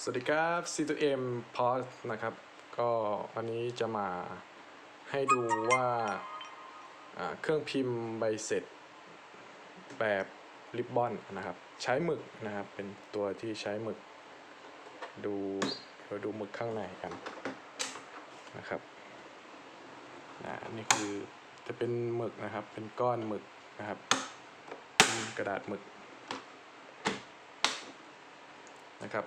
สวัสดีครับ C2M p o s นะครับ ก็วันนี้จะมาให้ดูว่าเครื่องพิมพ์ใบเสร็จแบบริบบอนนะครับ ใช้หมึกนะครับ เป็นตัวที่ใช้หมึก ดูเราดูหมึกข้างในกันนะครับอันนี่คือจะเป็นหมึกนะครับ เป็นก้อนหมึกนะครับ กระดาษหมึกนะครับ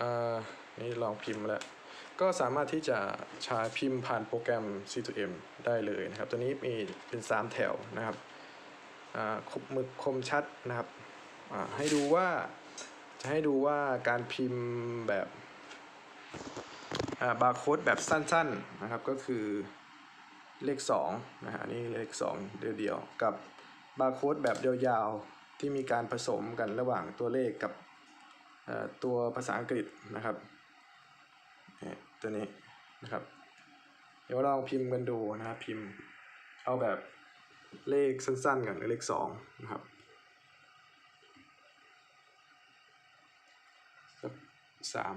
อ่านี่ลองพิมพ์แล้ว ก็สามารถที่จะใช้พิมพ์ผ่านโปรแกรม C2M ได้เลยนะครับ ตัวนี้มีเป็น 3 แถวนะครับอ่าคมหมึกคมชัดนะครับอ่าให้ดูว่าจะให้ดูว่าการพิมพ์แบบบาร์โค้ดแบบสั้นๆนะครับก็คือเลข2นะฮะนี่เลข2เดียวๆกับบาร์โค้ดแบบยาวๆที่มีการผสมกันระหว่างตัวเลขกับ ตัวภาษาอังกฤษนะครับเนี่ยตัวนี้นะครับ เดี๋ยวลองพิมพ์กันดูนะครับพิมพ์เอาแบบเลขสั้นๆกันเลขสองนะครับสาม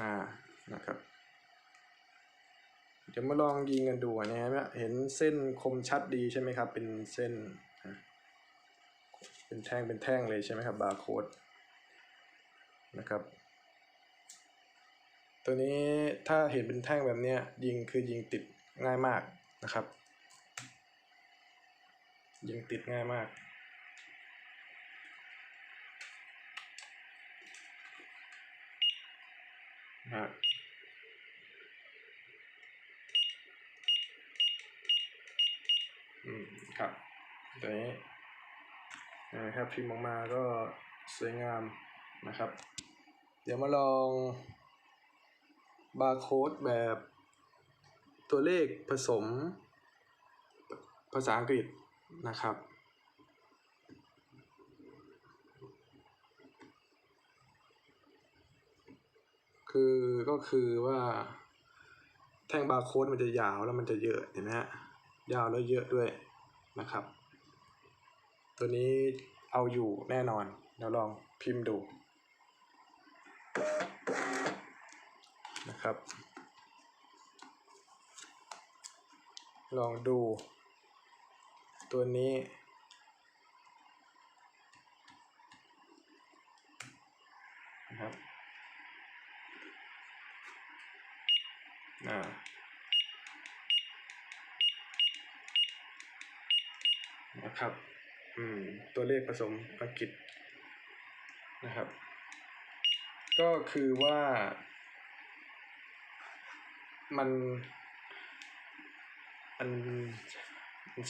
อ่านะครับ เดี๋ยวมาลองยิงกันดูนะฮะเห็นเส้นคมชัดดีใช่ไหมครับ เป็นเส้น เป็นแท่งเป็นแท่งเลยใช่ไหมครับบาร์โค้ดนะครับตัวนี้ถ้าเห็นเป็นแท่งแบบนี้ยิงคือยิงติดง่ายมากนะครับ ยิงติดง่ายมาก นะฮะอืมครับตัวนี้ นะครับพิมพ์ออกมาก็สวยงามนะครับ เดี๋ยวมาลองบาร์โค้ดแบบตัวเลขผสมภาษาอังกฤษนะครับคือก็คือว่าแท่งบาร์โค้ดมันจะยาวแล้วมันจะเยอะเห็นไหมฮะยาวแล้วเยอะด้วยนะครับ ตัวนี้เอาอยู่แน่นอนเดี๋ยวลองพิมพ์ดูนะครับ ลองดู ตัวนี้ นะครับอ่านะครับ อืม ตัวเลขผสมอังกฤษนะครับ ก็คือว่า มันมัน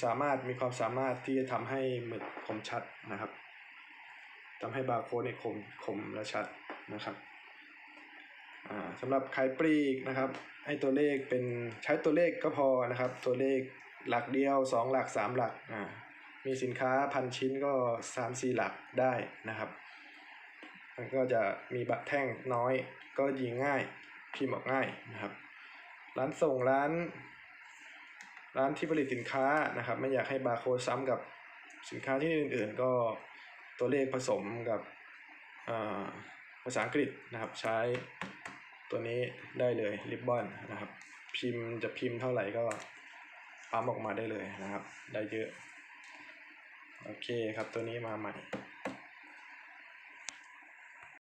สามารถมีความสามารถที่จะทำให้หมึกคมชัดนะครับทำให้บาร์โค้ดเนี่ยคมคมและชัดนะครับอ่าสำหรับขายปลีกนะครับให้ตัวเลขเป็นใช้ตัวเลขก็พอนะครับ ตัวเลขหลักเดียวสองหลักสามหลักอ่า มีสินค้าพันชิ้นก็สามสี่หลักได้นะครับ มันก็จะมีบะแท่งน้อยก็ยิงง่ายพิมพ์ออกง่ายนะครับ ร้านส่งร้าน ร้านที่ผลิตสินค้านะครับ ไม่อยากให้บาร์โค้ดซ้ำกับสินค้าที่อื่นๆ ก็ตัวเลขผสมกับอ่าภาษาอังกฤษนะครับ ใช้ตัวนี้ได้เลยริบบอนนะครับ พิมพ์จะพิมพ์เท่าไหร่ก็ปั๊มออกมาได้เลยนะครับ ได้เยอะ โอเคครับตัวนี้มาใหม่